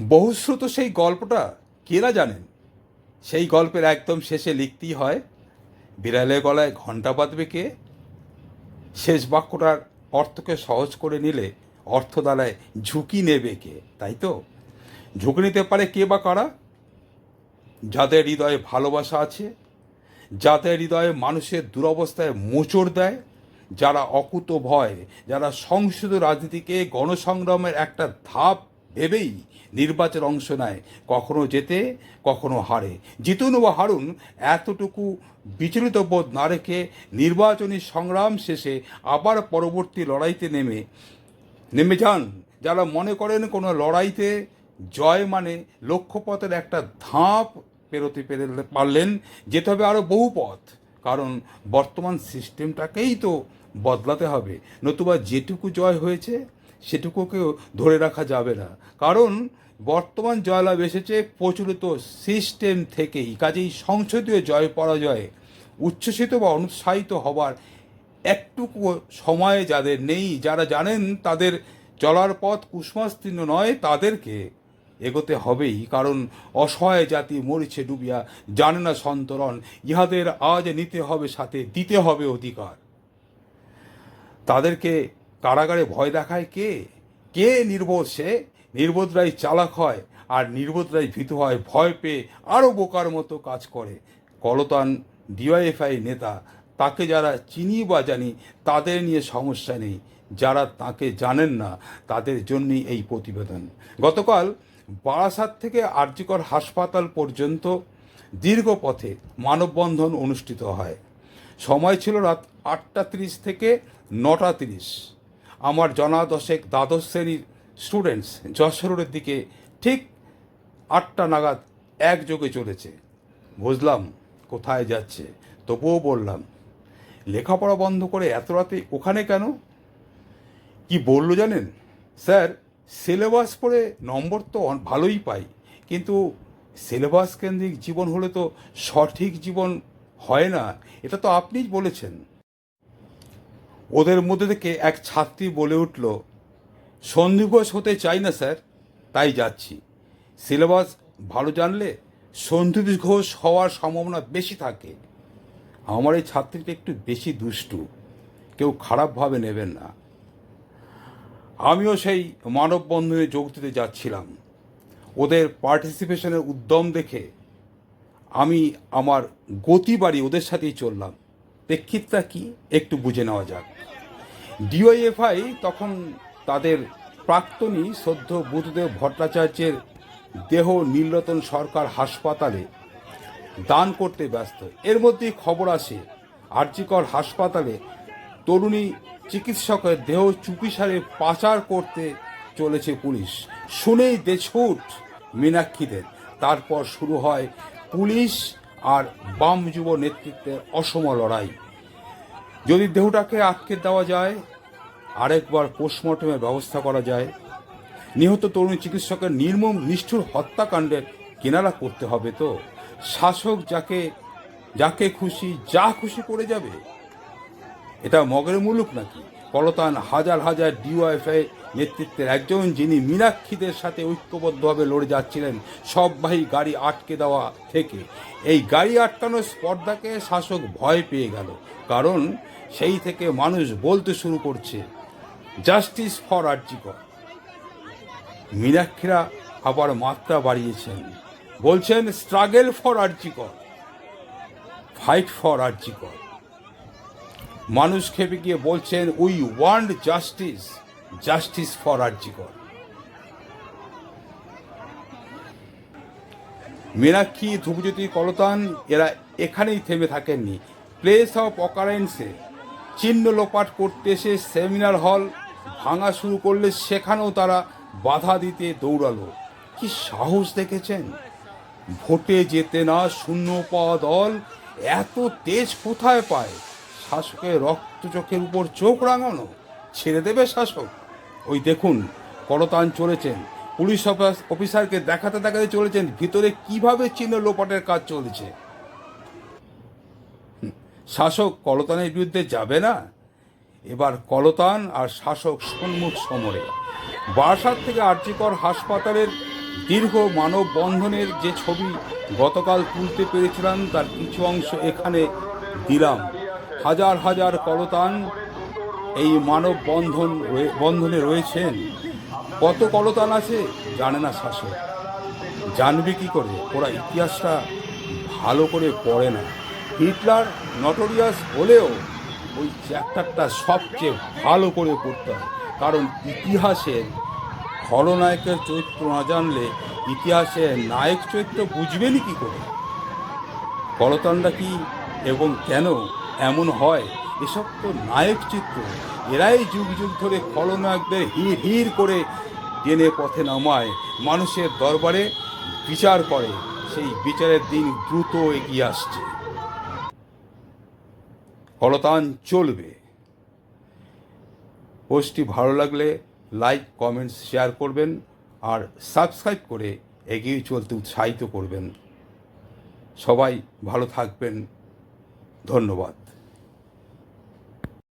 বহুশ্রুত সেই গল্পটা কে না জানেন? সেই গল্পের একদম শেষে লিখতেই হয় বিড়ালের গলায় ঘণ্টা বাঁধবে কে? শেষ বাক্যটার অর্থকে সহজ করে নিলে অর্থ দ্বারায় ঝুঁকি নেবে কে, তাই তো? ঝুঁকি নিতে পারে কে বা কারা? যাদের হৃদয়ে ভালোবাসা আছে, যাদের হৃদয়ে মানুষের দুরবস্থায় মোচড় দেয়, যারা অকুত ভয় যারা সংসদ রাজনীতিকে গণসংগ্রামের একটা ধাপ ভেবেই নির্বাচন অংশ নেয়। কখনো জেতে, কখনো হারে। জিতুন ও হারুন, এতটুকু বিচলিত বোধ না রেখে নির্বাচনী সংগ্রাম শেষে আবার পরবর্তী লড়াইতে নেমে নেমে যান। যারা মনে করেন কোনো লড়াইতে জয় মানে লক্ষ্যপথের একটা ধাপ পেরোতে পেরে পারলেন, যেতে হবে আরও বহু পথ। কারণ বর্তমান সিস্টেমটাকেই তো বদলাতে হবে। নতুবা যেটুকু জয় হয়েছে সেটুকুকেও ধরে রাখা যাবে না। কারণ বর্তমান জয়লাভ এসেছে প্রচলিত সিস্টেম থেকেই, কাজেই সংসদীয় জয় পরাজয়ে উচ্ছ্বসিত বা অনুৎসাহিত হবার একটুকু সময় যাদের নেই, যারা জানেন তাদের চলার পথ কুসমাস্তীর্ণ নয়, তাদেরকে এগোতে হবেই। কারণ অসহায় জাতি মরিছে ডুবিয়া, জানে না সন্তরণ, ইহাদের আজ নিতে হবে সাথে, দিতে হবে অধিকার। তাদেরকে কারাগারে ভয় দেখায় কে? কে নির্বোধ সে? নির্বোধরাই চালাক হয় আর নির্বোধরাই ভীত হয়, ভয় পেয়ে আরও বোকার মতো কাজ করে। কলতান ডিওয়াইএফআই নেতা, তাকে যারা চিনি বা জানি, তাদের নিয়ে সমস্যা নেই। যারা তাকে জানেন না, তাদের জন্যই এই প্রতিবেদন। গতকাল বারাসাত থেকে আরজিকর হাসপাতাল পর্যন্ত দীর্ঘ পথে মানববন্ধন অনুষ্ঠিত হয়। সময় ছিল রাত আটটা তিরিশ থেকে নটা তিরিশ। আমার জনা দশেক দ্বাদশ শ্রেণির স্টুডেন্টস যশোরের দিকে ঠিক আটটা নাগাদ একযোগে চলেছে। বুঝলাম কোথায় যাচ্ছে, তবুও বললাম, লেখাপড়া বন্ধ করে এত রাতে ওখানে কেন? কি বলল জানেন? স্যার সিলেবাস পড়ে নম্বর তো ভালোই পাই, কিন্তু সিলেবাস কেন্দ্রিক জীবন হলে তো সঠিক জীবন হয় না, এটা তো আপনিই বলেছেন। ওদের মধ্যে থেকে এক ছাত্রী বলে উঠল সন্ধিঘোষ হতে চাই না, স্যার। তাই যাচ্ছি। সিলেবাস ভালো জানলে সন্ধি ঘোষ হওয়ার সম্ভাবনা বেশি থাকে। আমার এই ছাত্রীটা একটু বেশি দুষ্টু। কেউ খারাপভাবে নেবেন না। আমিও সেই মানববন্ধনে যোগ দিতে যাচ্ছিলাম। ওদের পার্টিসিপেশনের উদ্যম দেখে আমি আমার গতি বাড়ি ওদের সাথেই চললাম। প্রেক্ষিতটা কি? একটু বুঝে নেওয়া যাক। ডিওএফআই তখন তাদের প্রাক্তনী সদ্য বুধদেব ভট্টাচার্যের দেহ নীলরতন সরকার হাসপাতালে দান করতে ব্যস্ত। এর মধ্যেই খবর আসে আর্যিকর হাসপাতালে তরুণী চিকিৎসকের দেহ চুপিসারে পাচার করতে চলেছে পুলিশ। শুনেই দেছুট মীনাক্ষীদের। তারপর শুরু হয় পুলিশ আর বাম যুব নেতৃত্বের অসম লড়াই। যদি দেহটাকে আটকে দেওয়া যায়, আরেকবার পোস্টমর্টমের ব্যবস্থা করা যায়। নিহত তরুণ চিকিৎসকের নির্মম নিষ্ঠুর হত্যাকাণ্ডের কেনারা করতে হবে তো? শাসক যাকে যাকে খুশি, যা খুশি করে যাবে। এটা মগের মুলুক নাকি? কলতান হাজার হাজার ডিওএফআই নেতৃত্বের একজন যিনি মীনাক্ষীদের সাথে ঐক্যবদ্ধভাবে লড়ে যাচ্ছিলেন সববাহী গাড়ি আটকে দেওয়া থেকে। এই গাড়ি আটকানোর স্পর্ধাকে শাসক ভয় পেয়ে গেল, কারণ সেই থেকে মানুষ বলতে শুরু করছে, জাস্টিস ফর আর্জিকর মীনাক্ষীরা আবার মাত্রা বাড়িয়েছেন, বলছেন, struggle for RG Kar fight for RG Kar মানুষ খেপে গিয়ে বলছেন we want justice justice for RG Kar Meenakshi ধূপজ্যোতি Kalatan, এরা এখানেই থেমে থাকেননি। প্লেস অফ অকারেন্সে চিহ্ন লোপাট করতে এসে সেমিনার হল ভাঙা শুরু করলে সেখানেও তারা বাধা দিতে দৌড়ালো। কি সাহস দেখেছেন? ভোটে যেতে না শূন্য পাওয়া দল এত তেজ কোথায় পায়? শাসকের রক্ত চোখের উপর চোখ রাঙানো। ছেড়ে দেবে শাসক। ওই দেখুন, করতান চলেছেন। পুলিশ অফিসারকে দেখাতে দেখাতে চলেছেন। ভিতরে কীভাবে চিহ্ন লোপাটের কাজ চলছে? শাসক কলতানের বিরুদ্ধে যাবে না? এবার কলতান আর শাসক সম্মুখ সমরে। বারাসাত থেকে আর্যিকর হাসপাতালের দীর্ঘ মানববন্ধনের যে ছবি গতকাল তুলতে পেরেছিলাম, তার কিছু অংশ এখানে দিলাম। হাজার হাজার কলতান এই মানববন্ধন রয়ে- বন্ধনে রয়েছেন। কত কলতান আছে? জানে না শাসক। জানবে কি করে? ওরা ইতিহাসটা ভালো করে পড়ে না। হিটলার নটোরিয়াস হলেও ওই চ্যাপ্টারটা সবচেয়ে ভালো করে পড়তে হয়। কারণ ইতিহাসের খলনায়কের চরিত্র না জানলে ইতিহাসের নায়ক চরিত্র বুঝবেনই কি করে? করতণ্ডা কি এবং কেন এমন হয়? এসব তো নায়ক চিত্র। এরাই যুগ যুগ ধরে খলনায়কদের হির হির করে টেনে পথে নামায়, মানুষের দরবারে বিচার করে। সেই বিচারের দিন দ্রুত এগিয়ে আসছে। কলতান চলবে। পোস্টটি ভালো লাগলে লাইক, কমেন্টস, শেয়ার করবেন আর সাবস্ক্রাইব করে এগিয়ে চলতে উৎসাহিত করবেন। সবাই ভালো থাকবেন। ধন্যবাদ।